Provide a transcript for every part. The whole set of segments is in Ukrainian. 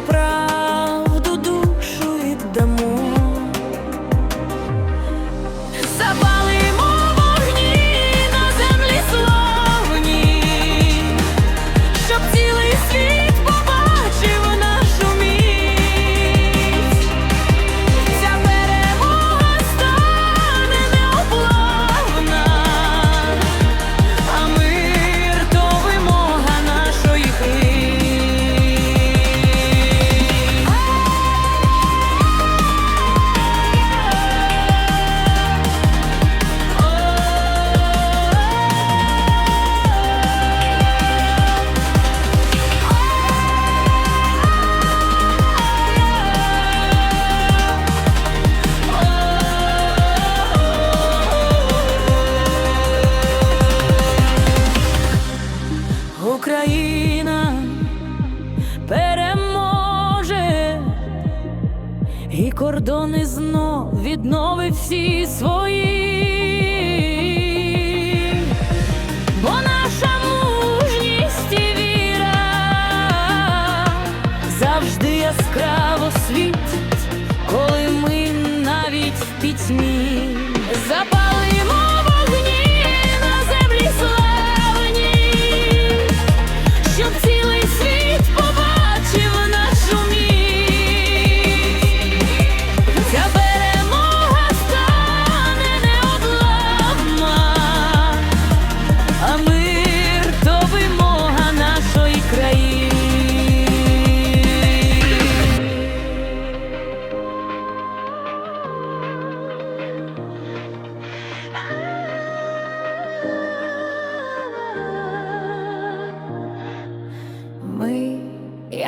за. Україна переможе, і кордони знов відновить всі свої.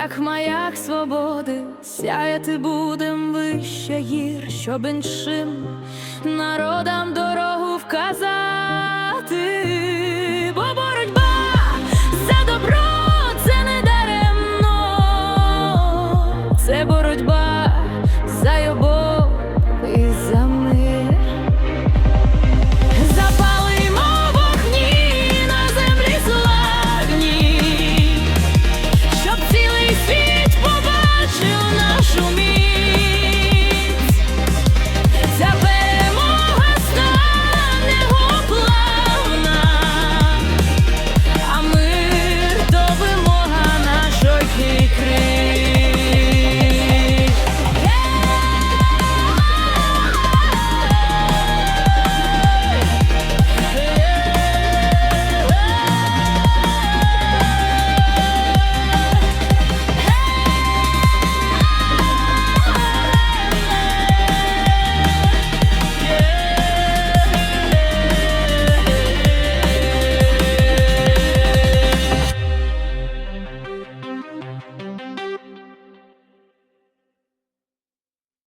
як маяк свободи, сяяти будем вище гір, щоб іншим народам до.